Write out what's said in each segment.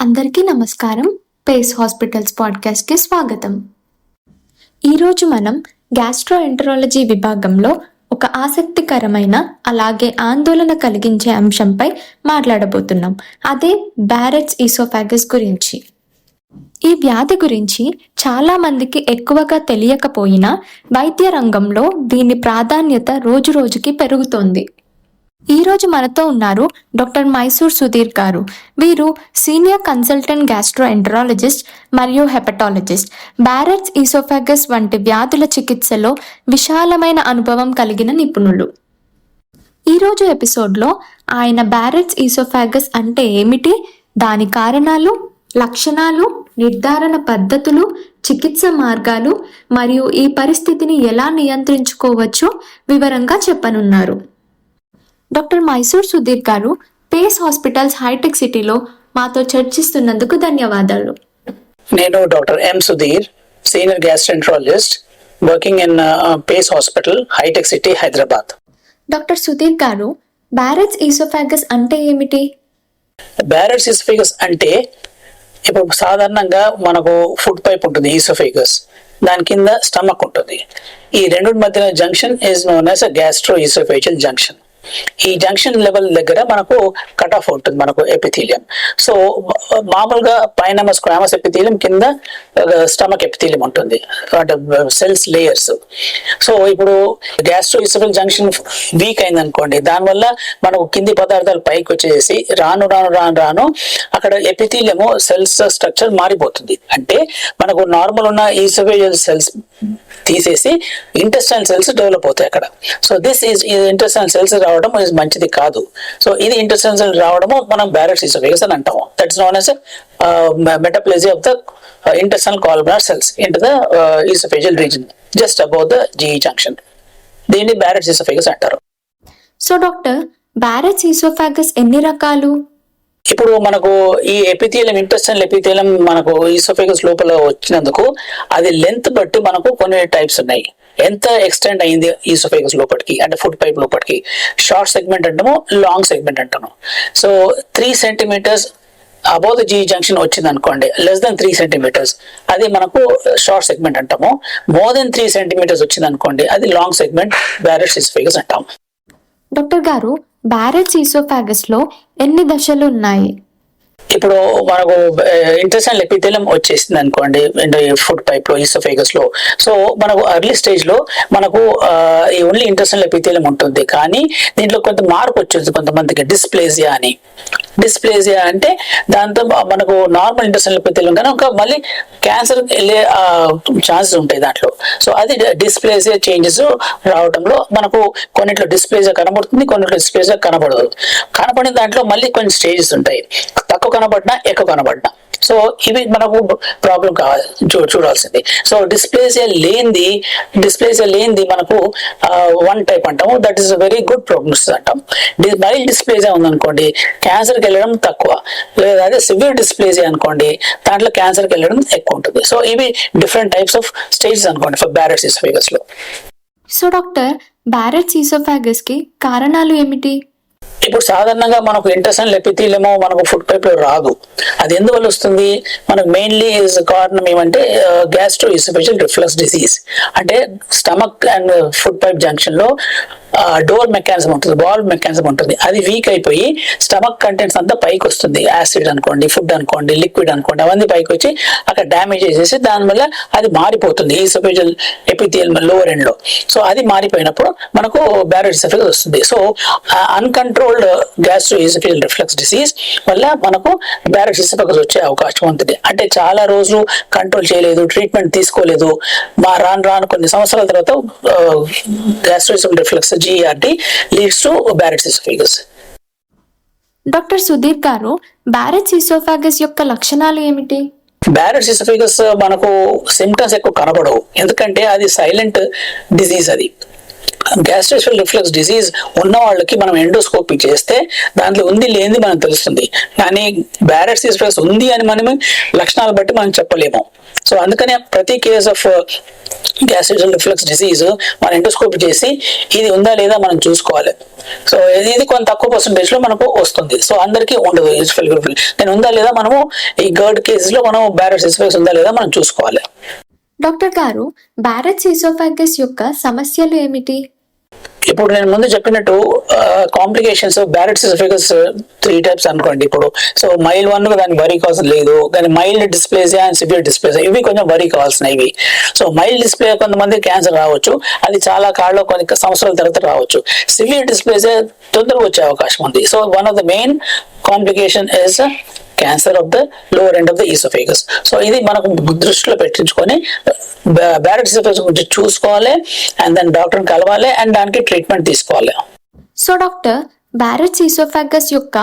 అందరికీ నమస్కారం. Face hospitals పాడ్కాస్ట్కి స్వాగతం. ఈరోజు మనం గ్యాస్ట్రోఎంటరాలజీ విభాగంలో ఒక ఆసక్తికరమైన అలాగే ఆందోళన కలిగించే అంశంపై మాట్లాడబోతున్నాం. అదే బ్యారెట్స్ ఈసోఫాగస్ గురించి. ఈ వ్యాధి గురించి చాలా మందికి ఎక్కువగా తెలియకపోయినా వైద్య రంగంలో దీని ప్రాధాన్యత రోజు రోజుకి పెరుగుతోంది. ఈ రోజు మనతో ఉన్నారు డాక్టర్ మైసూర్ సుధీర్ గారు. వీరు సీనియర్ కన్సల్టెంట్ గ్యాస్ట్రోఎంటరాలజిస్ట్ మరియు హెపటాలజిస్ట్. బ్యారెట్స్ ఈసోఫాగస్ వంటి వ్యాధుల చికిత్సలో విశాలమైన అనుభవం కలిగిన నిపుణులు. ఈరోజు ఎపిసోడ్లో ఆయన బ్యారెట్స్ ఈసోఫాగస్ అంటే ఏమిటి? దాని కారణాలు లక్షణాలు నిర్ధారణ పద్ధతులు చికిత్స మార్గాలు మరియు ఈ పరిస్థితిని ఎలా నియంత్రించుకోవచ్చో వివరంగా చెప్పనున్నారు. డాక్టర్ మైసూర్ సుధీర్ గారు పేస్ హాస్పిటల్స్ హైటెక్ సిటీలో మాతో చర్చిస్తున్నందుకు ధన్యవాదాలు. నేను doctor M Sudheer senior gastroenterologist working in Pace hospital hitech City Hyderabad. Doctor Sudheer garu Barrett's oesophagus అంటే ఏమిటి? బ్యారెట్స్ ఈసోఫిగస్ అంటే ఇప్పుడు సాధారణంగా మనకు ఫుడ్ పైప్ ఉంటుంది ఈసోఫిగస్. దాని కింద స్టమక్ ఉంటుంది. ఈ రెండు మధ్యన junction is known as gastro oesophageal junction. ఈ జంక్షన్ లెవెల్ దగ్గర మనకు కట్ ఆఫ్ ఉంటుంది మనకు ఎపిథీలియం సో మామూలుగా పైన స్క్వామస్ ఎపిథీలియం కింద స్టమక్ ఎపిథీలియం ఉంటుంది. అంటే సెల్స్ లేయర్స్ సో ఇప్పుడు గ్యాస్ట్రో ఇసఫల్ జంక్షన్ వీక్ అయింది అనుకోండి దానివల్ల మనకు కింది పదార్థాలు పైకి వచ్చేసి రాను రాను రాను రాను అక్కడ ఎపిథీలియము సెల్స్ స్ట్రక్చర్ మారిపోతుంది. అంటే మనకు నార్మల్ ఉన్న ఈసోఫేజియల్ సెల్స్ తీసేసి ఇంటెస్టైన్ సెల్స్ డెవలప్ అవుతాయి అక్కడ. So this is intestine cells రావడం రావడం మంచిది కాదు. సో ఇది ఇంటెస్టైన్ రావడము మనం బ్యారెట్స్ ఈసోఫేగస్ అని అంటాము. That's known as metaplasia of the intestinal columnar cells in the oesophageal region just about the GE junction దీన్ని బ్యారెట్స్ ఈసోఫేగస్ అంటారు. సో డాక్టర్ బ్యారెట్ ఈసోఫాగస్ ఎన్ని రకాలు? ఇప్పుడు మనకు ఈ ఎపిథీలియం ఇంటెస్టైనల్ ఎపిథీలియం మనకు ఈసోఫేగస్ లోపల వచ్చినందుకు అది లెంత్ బట్టి మనకు కొన్ని టైప్స్ ఉన్నాయి. ఎంత ఎక్స్టెండ్ అయింది ఈసోఫేగస్ లోపలికి అంటే ఫుడ్ పైప్ లోపలికి షార్ట్ సెగ్మెంట్ అంటాము లాంగ్ సెగ్మెంట్ అంటాము. So three centimetres above the G junction వచ్చింది అనుకోండి లెస్ దెన్ త్రీ సెంటీమీటర్స్ అది మనకు షార్ట్ సెగ్మెంట్ అంటాము. మోర్ దెన్ త్రీ సెంటీమీటర్స్ వచ్చింది అనుకోండి అది లాంగ్ సెగ్మెంట్ బ్యారెట్ ఈసోఫేగస్ అంటాము. డాక్టర్ గారు బ్యారెట్స్ ఈసోఫాగస్లో ఎన్ని దశలు ఉన్నాయి ఇప్పుడు మనకు ఇంటర్స్టైన్ ఎపిథెలం వచ్చేసింది అనుకోండి ఫుడ్ పైప్లో ఈసోఫేగస్లో. సో మనకు అర్లీ స్టేజ్లో మనకు ఈ ఓన్లీ ఇంటర్స్టైన్ ఎపిథెలం ఉంటుంది. కానీ దీంట్లో కొంత మార్పు వచ్చేది కొంతమందికి డిస్ప్లేజియా అని. డిస్ప్లేజియా అంటే దాంతో మనకు నార్మల్ ఇంటర్స్టైన్ ఎపిథెలం కానీ ఒక మళ్ళీ క్యాన్సర్ వెళ్ళే ఛాన్సెస్ ఉంటాయి దాంట్లో. సో అది డిస్ప్లేజియా చేంజెస్ రావడంలో మనకు కొన్నిట్లో డిస్ప్లేజియా కనబడుతుంది కొన్నిట్లో డిస్ప్లేజియా కనబడదు. కనపడిన దాంట్లో మళ్ళీ కొన్ని స్టేజెస్ ఉంటాయి. తక్కువ కనబడినా ఎక్కువ కనబడినా. సో ఇవి మనకు ప్రాబ్లం కావాలి చూ చూడాల్సింది. సో డిస్ప్లేసియా లేనిది డిస్ప్లేసియా లేనిది మనకు వన్ టైప్ అంటాము. That is very good prognosis అంటాం మైల్డ్ డిస్ప్లేసియా ఉందనుకోండి క్యాన్సర్కి వెళ్ళడం తక్కువ. లేదా అదే సివియర్ డిస్ప్లేసియా అనుకోండి దాంట్లో క్యాన్సర్కి వెళ్ళడం ఎక్కువ ఉంటుంది. సో ఇవి డిఫరెంట్ టైప్స్ ఆఫ్ స్టేజెస్ అనుకోండి ఫర్ బ్యారెట్ ఇస్ఫేగస్లో. సో డాక్టర్ బ్యారెట్ ఈసోఫాగస్కి కారణాలు ఏమిటి? ఇప్పుడు సాధారణంగా మనకు ఇంటర్సన్ ఎపిథీలియమో మనకు ఫుడ్ పైప్లో రాదు. అది ఎందువల్ల వస్తుంది? మనకు మెయిన్లీ కారణం ఏమంటే గ్యాస్ట్రో ఇసోఫేషియల్ రిఫ్లక్స్ డిసీజ్ అంటే స్టమక్ అండ్ ఫుడ్ పైప్ జంక్షన్లో డోర్ మెకానిజం ఉంటుంది వాల్వ్ మెకానిజం ఉంటుంది. అది వీక్ అయిపోయి స్టమక్ కంటెంట్స్ అంతా పైకి వస్తుంది. యాసిడ్ అనుకోండి ఫుడ్ అనుకోండి లిక్విడ్ అనుకోండి అవన్నీ పైకి వచ్చి అక్కడ డ్యామేజ్ చేసేసి దానివల్ల అది మారిపోతుంది. ఈసోఫేజియల్ ఎపిథియల్ లోవర్ ఎండ్లో. సో అది మారిపోయినప్పుడు మనకు బ్యారెడ్ ఎఫెక్ట్ వస్తుంది. So uncontrolled gastro oesophageal reflex disease వల్ల మనకు బ్యారెట్ ఎఫెక్ట్ వచ్చే అవకాశం ఉంటుంది. అంటే చాలా రోజులు కంట్రోల్ చేయలేదు ట్రీట్మెంట్ తీసుకోలేదు. మా రాను రాను కొన్ని సంవత్సరాల తర్వాత gastro reflex GERD leads to Barrett effects doctor Sudheer garu Barrett's oesophagus యొక్క లక్షణాలు ఏమిటి? బ్యారెట్స్ ఇసఫిగస్ మనకు సిమ్టమ్స్ ఎక్కువ కనబడవు. ఎందుకంటే అది సైలెంట్ డిజీజ్ అది. గ్యాస్ట్రైటిస్ రిఫ్లెక్స్ డిసీజ్ ఉన్న వాళ్ళకి మనం ఎండోస్కోపీ చేస్తే దాంట్లో ఉంది లేనిది మనకు తెలుస్తుంది. కానీ బ్యారెట్స్ రిఫ్లెక్స్ ఉంది అని మనం లక్షణాలు బట్టి మనం చెప్పలేము. సో అందుకనే ప్రతి case of gastritis reflex disease మనం ఎండోస్కోపీ చేసి ఇది ఉందా లేదా మనం చూసుకోవాలి. సో ఇది కొంత తక్కువ పర్సంటేజ్లో మనకు వస్తుంది. సో అందరికీ ఉండదు యూస్ఫుల్ నేను ఉందా లేదా మనము ఈ గర్డ్ కేసెస్లో మనం బ్యారెట్స్ రిఫ్లెక్స్ ఉందా లేదా మనం చూసుకోవాలి. డాక్టర్ గారు బ్యారెట్స్ ఈసోఫాగస్ యొక్క సమస్యలు ఏమిటి? ఇప్పుడు నేను ముందు చెప్పినట్టు complications Barrett oesophagus three types అనుకోండి ఇప్పుడు. సో మైల్డ్ వన్ దానికి వరి కావాల్సిన లేదు కానీ mild dysplasia and severe dysplasia ఇవి కొంచెం వరి కావాల్సినవి సో మైల్డ్ డిస్ప్లే కొంతమంది క్యాన్సర్ రావచ్చు అది చాలా కాళ్ళు కొన్ని సంవత్సరాల తర్వాత రావచ్చు. సివియర్ డిస్ప్లేసియా తొందరగా వచ్చే అవకాశం ఉంది. So one of the main complication is cancer of the lower end of the oesophagus so ఇది మనకు దృష్టిలో పెట్టించుకొని బ్యారెట్ ఈసోఫేగస్ గురించి చూసుకోవాలి అండ్ దాని డాక్టర్ని కలవాలి అండ్ దానికి ట్రీట్మెంట్ తీసుకోవాలి. సో డాక్టర్ బ్యారెట్స్ ఈసోఫాగస్ యొక్క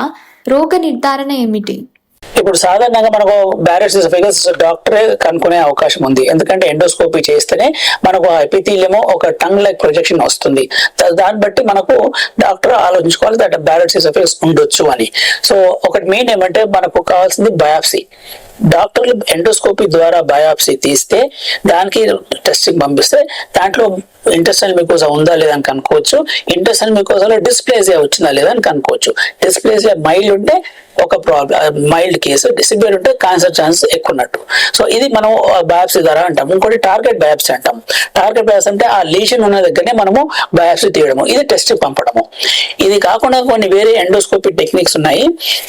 రోగ నిర్ధారణ ఏమిటి? ఇప్పుడు సాధారణంగా మనకు బ్యారెట్స్ ఫిగర్స్ డాక్టరే కనుక్కునే అవకాశం ఉంది. ఎందుకంటే ఎండోస్కోపీ చేస్తేనే మనకు ఆ ఎపిథీలియము ఒక టంగ్ లైక్ ప్రొజెక్షన్ వస్తుంది. దాన్ని బట్టి మనకు డాక్టర్ ఆలోచించుకోవాలి దట్ బ్యారెట్స్ ఫిగర్స్ ఉండొచ్చు అని. సో ఒకటి మెయిన్ ఏమంటే మనకు కావాల్సింది బయాప్సీ డాక్టర్లు ఎండోస్కోపీ ద్వారా బయాప్సీ తీస్తే దానికి టెస్టింగ్ పంపిస్తే దాంట్లో ఇంటెస్టల్ మికోసా ఉందా లేదా అని కనుక్కోవచ్చు. ఇంటెస్టల్ మికోసాలో డిస్ప్లేజియా వచ్చిందా లేదా అని కనుక్కోవచ్చు. డిస్ప్లేజియా మైల్డ్ ఉంటే ఒక ప్రాబ్లం మైల్డ్ కేసు సివియర్ ఉంటే క్యాన్సర్ ఛాన్స్ ఎక్కువ ఉన్నట్టు సో ఇది మనం బయాప్సీ ద్వారా అంటాం. ఇంకోటి టార్గెట్ బయాప్సీ అంటాం. టార్గెట్ బయాప్సీ అంటే ఆ లీషన్ ఉన్న దగ్గరనే మనము బయాప్సీ తీయడము. ఇది టెస్ట్ పంపడము. ఇది కాకుండా కొన్ని వేరే ఎండోస్కోపీ టెక్నిక్స్ ఉన్నాయి.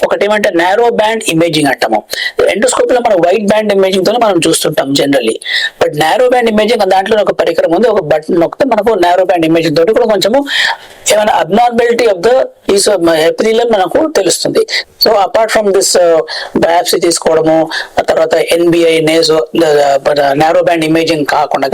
ఒకటి ఏమంటే నారో బ్యాండ్ ఇమేజింగ్ అంటాము ఎండోస్కోపీలో మనం వైట్ బ్యాండ్ ఇమేజింగ్ తోనే మనం చూస్తుంటాం generally but narrow band imaging దాంట్లో ఒక పరికరం ఉంది. ఒక బటన్ నొక్కితే మనకు నారో బ్యాండ్ ఇమేజింగ్ తోటి కూడా కొంచెము ఏమైనా అబ్నార్మాలిటీ ఆఫ్ ద ఈ ఎపిథీలియం మనకు తెలుస్తుంది. So apart from this biopsy తీసుకోవడము ఆ తర్వాత ఎన్బిఐ నేజో నారో బ్యాండ్ ఇమేజింగ్ కాకుండా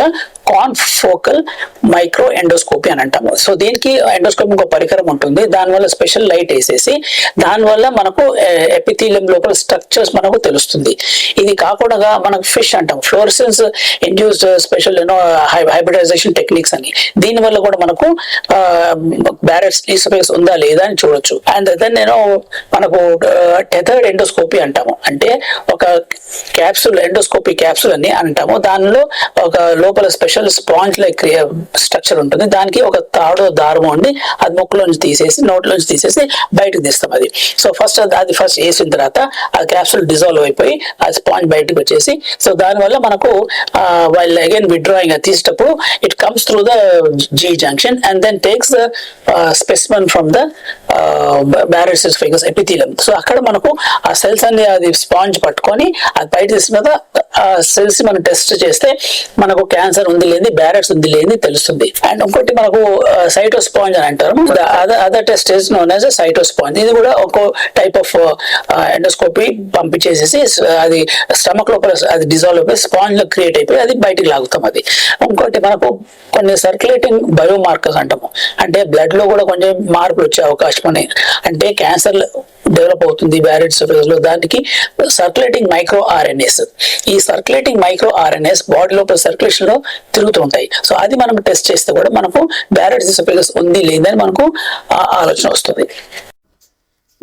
కాన్ఫోకల్ మైక్రో ఎండోస్కోపీ అని అంటాము. సో దీనికి ఎండోస్కోపీ ఒక పరికరం ఉంటుంది. దానివల్ల స్పెషల్ లైట్ వేసేసి దానివల్ల మనకు ఎపిథీలియం లోపల స్ట్రక్చర్స్ మనకు తెలుస్తుంది. ఇది కాకుండా మనకు ఫిష్ అంటాం. Fluorescence induced special you know hybridisation techniques అని. దీని వల్ల కూడా మనకు బ్యారెట్స్ ఈసోఫేస్ ఉందా లేదా అని చూడొచ్చు. అండ్ దెన్ నేను మనకు టెథర్డ్ ఎండోస్కోపీ అంటాము. అంటే ఒక క్యాప్సూల్ ఎండోస్కోపీ క్యాప్సూల్ అని అంటాము. దానిలో ఒక లోపల స్పెషల్ స్పాంజ్ లైక్ స్ట్రక్చర్ ఉంటుంది. దానికి ఒక తాడు దారము ఉండి అది ముక్కులోంచి తీసేసి నోట్లోంచి తీసేసి బయటకు తీస్తాం అది. సో ఫస్ట్ అది ఫస్ట్ వేసిన తర్వాత ఆ క్యాప్సూల్ డిజాల్వ్ అయిపోయి ఆ స్పాంజ్ బయటకు వచ్చేసి సో దానివల్ల మనకు వైల్ అగైన్ విడ్రాయింగ్ తీసేటప్పుడు it comes through the G junction and then takes the specimen from the Barrett's figures epithelium so అక్కడ మనకు ఆ సెల్స్ అన్ని అది స్పాంజ్ పట్టుకొని అది బయట తీసిన తర్వాత ఆ సెల్స్ మనం టెస్ట్ చేస్తే మనకు క్యాన్సర్ ఉంది లేని బ్యారెట్స్ ఉంది లేని తెలుస్తుంది. అండ్ ఇంకోటి మనకు సైటోస్పాంజ్ అని అంటారు. Other test is known as cytosponge ఇది కూడా ఒక టైప్ ఆఫ్ ఎండోస్కోపీ పంపించేసేసి అది స్టమక్ లోపల అది డిజాల్వ్ అయిపోయి స్పాంజ్లో క్రియేట్ అయిపోయి అది బయటికి లాగుతాం అది. ఇంకోటి మనకు కొన్ని సర్క్యులేటింగ్ బయోమార్కర్స్ అంటాము. అంటే బ్లడ్లో కూడా కొంచెం మార్పులు వచ్చే అవకాశం ఉన్నాయి. అంటే క్యాన్సర్ డెవలప్ అవుతుంది బ్యారెట్స్లో దానికి సర్క్యులేటింగ్ మైక్రో ఆర్ఎన్ఎస్. ఈ సర్క్యులేటింగ్ మైక్రో ఆర్ఎన్ఎస్ బాడీ లోపల సర్క్యులేషన్లో తిరుగుతూ ఉంటాయి. సో అది మనం టెస్ట్ చేస్తే కూడా మనకు బ్యారెట్స్ ఉంది లేదని మనకు ఆ ఆలోచన వస్తుంది.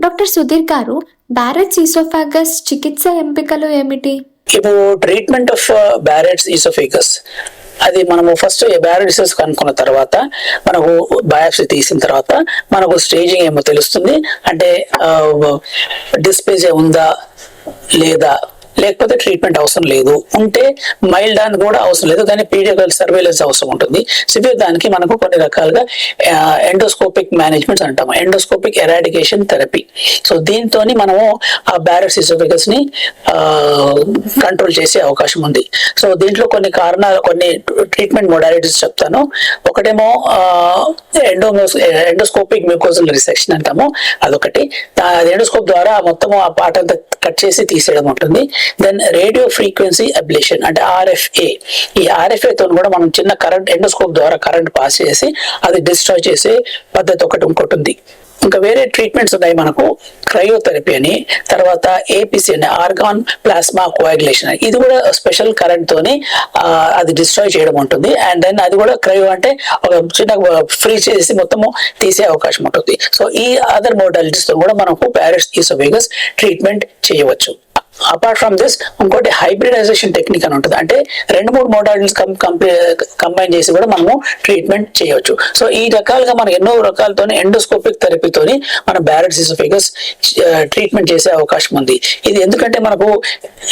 డాక్టర్ సుధీర్ గారు బ్యారెట్స్ ఈసోఫాగస్ చికిత్స ఎంపికలు ఏమిటి? ఇప్పుడు ట్రీట్మెంట్ ఆఫ్ బ్యారెట్స్ ఈసోఫికస్ అది మనము ఫస్ట్ బ్యారడిసెస్ కనుక్కున్న తర్వాత మనకు బయాప్సీ తీసిన తర్వాత మనకు స్టేజింగ్ ఏమో తెలుస్తుంది. అంటే డిస్ప్లేజే ఉందా లేదా లేకపోతే ట్రీట్మెంట్ అవసరం లేదు. ఉంటే మైల్డ్ అని కూడా అవసరం లేదు. కానీ పీడియోకల్ సర్వేలెన్స్ అవసరం ఉంటుంది. సివియర్ దానికి మనకు కొన్ని రకాలుగా ఎండోస్కోపిక్ మేనేజ్మెంట్స్ అంటాము. ఎండోస్కోపిక్ ఎరాడికేషన్ థెరపీ సో దీంతో మనము ఆ బ్యారెస్ ఇసోఫికస్ని కంట్రోల్ చేసే అవకాశం ఉంది. సో దీంట్లో కొన్ని కారణాలు కొన్ని ట్రీట్మెంట్ మొడాలిటీస్ చెప్తాను. ఒకటేమో ఎండోమోస్ ఎండోస్కోపిక్ మ్యూకోజల్ రిసెక్షన్ అంటాము. అదొకటి. ఎండోస్కోప్ ద్వారా మొత్తం ఆ పాట అంతా కట్ చేసి తీసేయడం ఉంటుంది. దెన్ రేడియో ఫ్రీక్వెన్సీ అబ్లేషన్ అంటే ఆర్ఎఫ్ఏ ఈ ఆర్ఎఫ్ఏ తో కూడా మనం చిన్న కరెంట్ ఎండోస్కోప్ ద్వారా కరెంట్ పాస్ చేసి అది డిస్ట్రాయ్ చేసే పద్ధతి ఒకటి ఇంకోటి ఉంది. ఇంకా వేరే ట్రీట్మెంట్స్ ఉన్నాయి మనకు. క్రయోథెరపీ అని తర్వాత ఏపీసీ అని ఆర్గాన్ ప్లాస్మా కోయాగులేషన్ ఇది కూడా స్పెషల్ కరెంట్ తోని అది డిస్ట్రాయ్ చేయడం ఉంటుంది. అండ్ దెన్ అది కూడా క్రయో అంటే ఒక చిన్న ఫ్రీ చేసి మొత్తము తీసే అవకాశం ఉంటుంది. సో ఈ అదర్ మోడాలిటీస్తో కూడా మనకు ప్యారెట్స్ ఈసోఫేగస్ ట్రీట్మెంట్ చేయవచ్చు. అపార్ట్ ఫ్రమ్ దిస్ ఇంకోటి హైబ్రిడైజేషన్ టెక్నిక్ అని ఉంటుంది. అంటే రెండు మూడు మోడల్స్ కంబైన్ చేసి కూడా మనము ట్రీట్మెంట్ చేయవచ్చు. సో ఈ రకాలుగా మనం ఎన్నో రకాలతో ఎండోస్కోపిక్ థెరపీతోని మన బ్యారెట్ సిసోఫిగస్ ట్రీట్మెంట్ చేసే అవకాశం ఉంది. ఇది ఎందుకంటే మనకు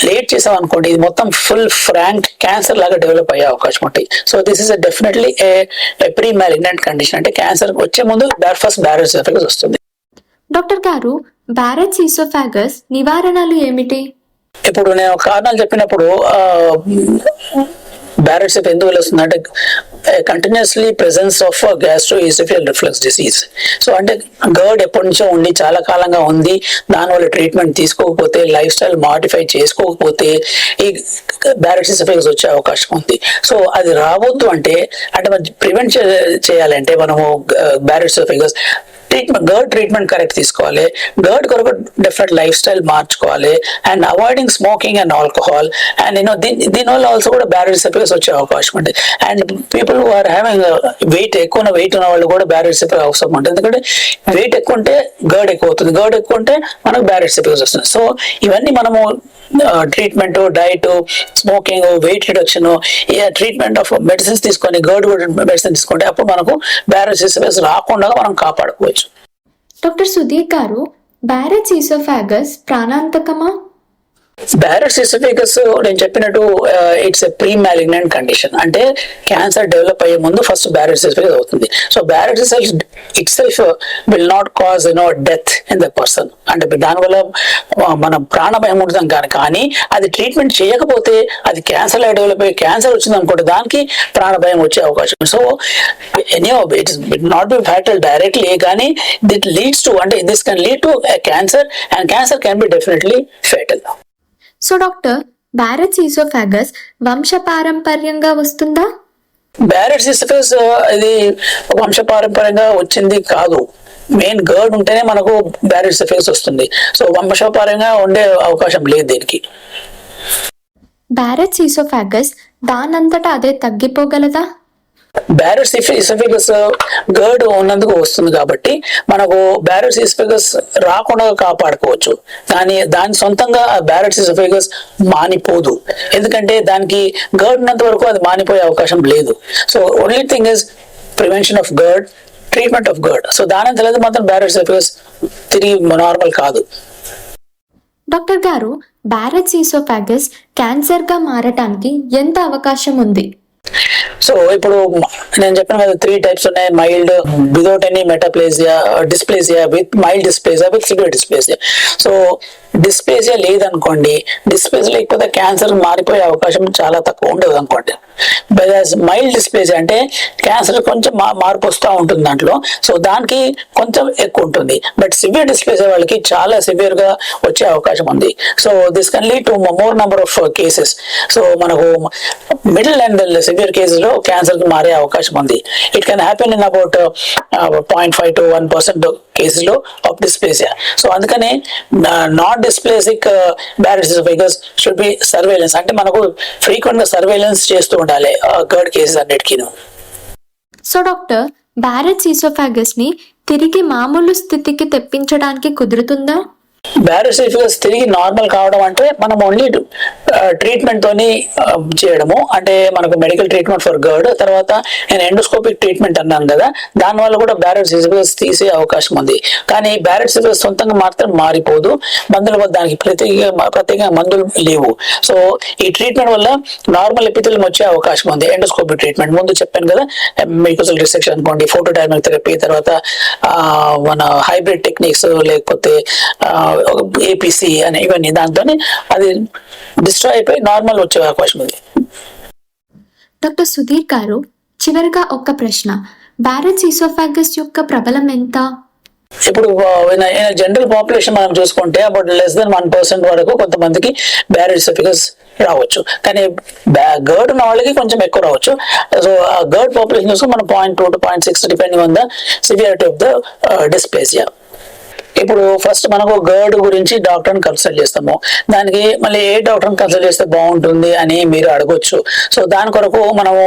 లేట్ చేసాం అనుకోండి ఇది మొత్తం ఫుల్ ఫ్రాంక్ క్యాన్సర్ లాగా డెవలప్ అయ్యే అవకాశం ఉంటాయి. So this is definitely a pre malignant condition అంటే క్యాన్సర్ వచ్చే ముందు ఫస్ట్ బ్యారెట్ సిసోఫిగస్ వస్తుంది. డాక్టర్ గారు బ్యారెట్స్ ఈసోఫాగస్ నివారణలు ఏమిటి? ఇప్పుడు నేను కారణాలు చెప్పినప్పుడు బ్యారెట్స్ ఎందుకు వెళ్ళొస్తుంది అంటే continuously presence of gastro oesophageal reflux disease so అంటే గర్డ్ ఎప్పటి నుంచో ఉండి చాలా కాలంగా ఉంది. దానివల్ల ట్రీట్మెంట్ తీసుకోకపోతే లైఫ్ స్టైల్ మాడిఫై చేసుకోకపోతే ఈ బ్యారెట్స్ ఈసోఫియస్ వచ్చే అవకాశం ఉంది. సో అది రావద్దు అంటే అంటే మనం ప్రివెంట్ చేయాలంటే మనము Barrett's oesophagus treatment GERD treatment correct తీసుకోవాలి. గర్డ్ కొరకు డిఫరెంట్ లైఫ్ స్టైల్ మార్చుకోవాలి and avoiding smoking and alcohol and you know దీని దీనివల్ల ఆల్సో కూడా బ్యారెడ్ సెఫికస్ వచ్చే అవకాశం ఉంది. And people who are having weight ఎక్కువ వెయిట్ ఉన్న వాళ్ళు కూడా బ్యారెడ్ సెఫికస్ అవసరం ఉంటుంది. ఎందుకంటే వెయిట్ ఎక్కువ ఉంటే గర్డ్ ఎక్కువ అవుతుంది. గర్డ్ ఎక్కువ ఉంటే మనకు బ్యారెడ్ సెఫికస్ వస్తుంది సో ఇవన్నీ మనము treatment diet smoking weight reduction treatment of medicines తీసుకొని గర్డ్ మెడిసిన్ తీసుకుంటే అప్పుడు మనకు బ్యారెడ్ సెఫికస్ రాకుండా మనం కాపాడుకోవచ్చు. Doctor Sudheer garu Barrett's oesophagus ప్రాణాంతకమా? Barrett oesophagus uh, నేను చెప్పినట్టు it's a pre malignant condition అంటే క్యాన్సర్ డెవలప్ అయ్యే ముందు ఫస్ట్ బ్యారెట్ సిస్టఫికస్ అవుతుంది. So Barrett cells itself will not cause no death in the person అంటే దానివల్ల ఆ, మన ప్రాణభయం ఉంటుంది కానీ కానీ అది ట్రీట్మెంట్ చేయకపోతే అది క్యాన్సర్ లా డెవలప్ అయ్యి క్యాన్సర్ వచ్చింది అనుకుంటే దానికి ప్రాణ భయం వచ్చే అవకాశం so any it's not be fatal directly కానీ దిట్ లీడ్స్ టు అంటే this can lead to cancer and cancer can be definitely fatal so doctor Barrett's oesophagus వంశపారంపర్యంగా వస్తుందా? బ్యారెట్ సిస్టఫిస్ ఇది వంశపారంపర్యంగా వచ్చింది కాదు. మెయిన్ గర్డ్ ఉంటేనే మనకు బ్యారెట్ సిఫిక్స్ వస్తుంది. సో వంశపారంగా ఉండే అవకాశం లేదు దీనికి. బ్యారెట్స్ ఈసోఫాగస్ దానంతటా అదే తగ్గిపోగలదా? బ్యారెట్ ఇసఫిగస్ గర్డ్ ఉన్నందుకు వస్తుంది కాబట్టి మనకు బ్యారెట్ ఇసఫిగస్ రాకుండా కాపాడుకోవచ్చు. దాని దాని సొంతంగా బ్యారెట్ ఇసఫిగస్ మానిపోదు. ఎందుకంటే దానికి గర్డ్ ఉన్నంత వరకు అది మానిపోయే అవకాశం లేదు. So only thing is prevention of GERD treatment of GERD so దాని తెలియదు మాత్రం బ్యారెట్ ఇసఫిగస్ తిరిగి నార్మల్ కాదు. డాక్టర్ గారు బ్యారెట్స్ ఈసోఫాగస్ క్యాన్సర్గా మారటానికి ఎంత అవకాశం ఉంది? సో ఇప్పుడు నేను చెప్పిన కదా త్రీ టైప్స్ ఉన్నాయి. Mild without any metaplasia dysplasia with mild dysplasia with severe dysplasia so dysplasia లేదనుకోండి డిస్పేజ్ లేకపోతే క్యాన్సర్ మారిపోయే అవకాశం చాలా తక్కువ ఉండదు అనుకోండి మైల్డ్ డిస్పేజ్ అంటే క్యాన్సర్ కొంచెం మా- మార్పు వస్తూ ఉంటుంది దాంట్లో. సో దానికి కొంచెం ఎక్కువ ఉంటుంది. బట్ సివియర్ డిస్పేజ్ వాళ్ళకి చాలా సివియర్గా వచ్చే అవకాశం ఉంది. So this can lead to more number of cases so మనకు మిడిల్ అండ్ సివియర్ కేసెస్లో క్యాన్సర్కి క్యాన్సర్కి మారే అవకాశం ఉంది. It can happen in about point five to one percent cases of dysplasia so అందుకని not dysplastic Barrett's figures should be surveillance అంటే మనకు ఫ్రీక్వెంట్గా సర్వేలెన్స్ చేస్తూ ఉండాలి గర్డ్ కేసెస్ అన్నిటికీను. సో డాక్టర్ బ్యారెట్స్ ఈసోఫాగస్ని తిరిగి మామూలు స్థితికి తెప్పించడానికి కుదురుతుందా? బ్యారోసిఫికస్ తిరిగి నార్మల్ కావడం అంటే మనం ఓన్లీ ట్రీట్మెంట్ uh, తోని uh, చేయడము. అంటే మనకు మెడికల్ ట్రీట్మెంట్ ఫర్ గర్డ్ తర్వాత నేను ఎండోస్కోపిక్ ట్రీట్మెంట్ అన్నాను కదా దానివల్ల కూడా బ్యారోసిఫికస్ తీసే అవకాశం ఉంది. కానీ బ్యారోసిఫికస్ సొంతంగా మాత్రం మారిపోదు. మందులు దానికి ప్రత్యేక ప్రత్యేకంగా మందులు లేవు. సో ఈ ట్రీట్మెంట్ వల్ల నార్మల్ ఎపిథెలియం వచ్చే అవకాశం ఉంది. ఎండోస్కోపిక్ ట్రీట్మెంట్ ముందు చెప్పాను కదా మెడికల్ రిసెక్షన్ అనుకోండి ఫోటో థెరపీ తర్వాత uh, మన హైబ్రిడ్ టెక్నిక్స్ లేకపోతే ఏపీసీ అని ఇవన్నీ. దాంతో అది డిస్ట్రాయ్ అయిపోయి నార్మల్ వచ్చే అవకాశం ఉంది. డాక్టర్ సుధీర్ గారు చివరిగా ఒక ప్రశ్న. బ్యారెట్స్ ఈసోఫాగస్ యొక్క ప్రబలం ఎంత? ఇప్పుడు జనరల్ పాపులేషన్ మనం చూసుకుంటే about less than one percent వరకు కొంతమందికి బ్యారెడ్స్ బికాస్ రావచ్చు. కానీ గర్డ్ ఉన్న వాళ్ళకి కొంచెం ఎక్కువ రావచ్చు. సో గర్డ్ పాపులేషన్ చూసుకుని మనం point two to point six depending on the severity of the dysplasia ఇప్పుడు ఫస్ట్ మనకు గర్డ్ గురించి డాక్టర్ని కన్సల్ట్ చేస్తాము. దానికి మళ్ళీ ఏ డాక్టర్ని కన్సల్ట్ చేస్తే బాగుంటుంది అని మీరు అడగొచ్చు. సో దాని కొరకు మనము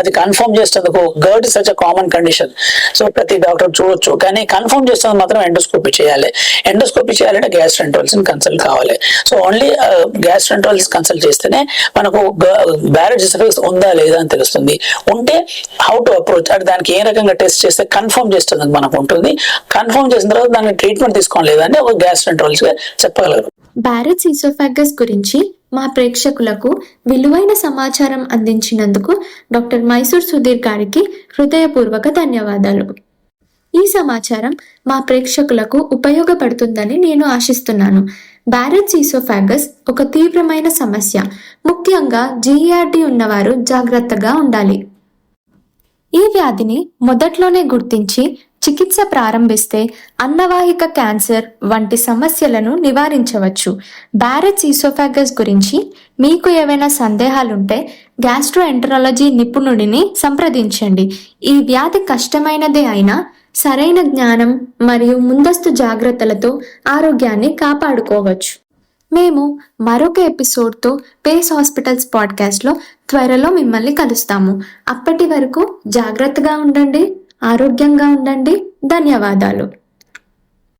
అది కన్ఫర్మ్ చేసేందుకు GERD such a common condition so ప్రతి డాక్టర్ చూడొచ్చు. కానీ కన్ఫర్మ్ చేస్తుంది మాత్రం ఎండోస్కోపీ చేయాలి. ఎండోస్కోపీ చేయాలంటే గ్యాస్ట్రెంట్రాలజీ కన్సల్ట్ కావాలి. సో ఓన్లీ గ్యాస్ట్రెంట్రాలజీ కన్సల్ట్ చేస్తేనే మనకు బ్యారేజ్ ఉందా లేదా అని తెలుస్తుంది. ఉంటే హౌ టు అప్రోచ్ అంటే దానికి ఏ రకంగా టెస్ట్ చేస్తే కన్ఫర్మ్ చేస్తుంది మనకు ఉంటుంది. కన్ఫర్మ్ చేసిన తర్వాత దానికి ట్రీట్మెంట్ తీసుకోవాలి లేదంటే ఒక గ్యాస్ట్రెంట్రాలజీ చెప్పగలరు. బ్యారెట్స్ ఈసోఫాగస్ గురించి మా ప్రేక్షకులకు విలువైన సమాచారం అందించినందుకు డాక్టర్ మైసూర్ సుధీర్ గారికి హృదయపూర్వక ధన్యవాదాలు. ఈ సమాచారం మా ప్రేక్షకులకు ఉపయోగపడుతుందని నేను ఆశిస్తున్నాను. బ్యారెట్ ఈసోఫాగస్ ఒక తీవ్రమైన సమస్య. ముఖ్యంగా జీఈఆర్డి ఉన్నవారు జాగ్రత్తగా ఉండాలి. ఈ వ్యాధిని మొదట్లోనే గుర్తించి చికిత్స ప్రారంభిస్తే అన్నవాహిక క్యాన్సర్ వంటి సమస్యలను నివారించవచ్చు. బ్యారెట్స్ ఈసోఫాగస్ గురించి మీకు ఏవైనా సందేహాలుంటే గ్యాస్ట్రోఎంటరాలజీ నిపుణుడిని సంప్రదించండి. ఈ వ్యాధి కష్టమైనదే అయినా సరైన జ్ఞానం మరియు ముందస్తు జాగ్రత్తలతో ఆరోగ్యాన్ని కాపాడుకోవచ్చు. మేము మరొక ఎపిసోడ్తో పేస్ హాస్పిటల్స్ పాడ్కాస్ట్లో త్వరలో మిమ్మల్ని కలుస్తాము. అప్పటి వరకు జాగ్రత్తగా ఉండండి. ఆరోగ్యంగా ఉండండి. ధన్యవాదాలు.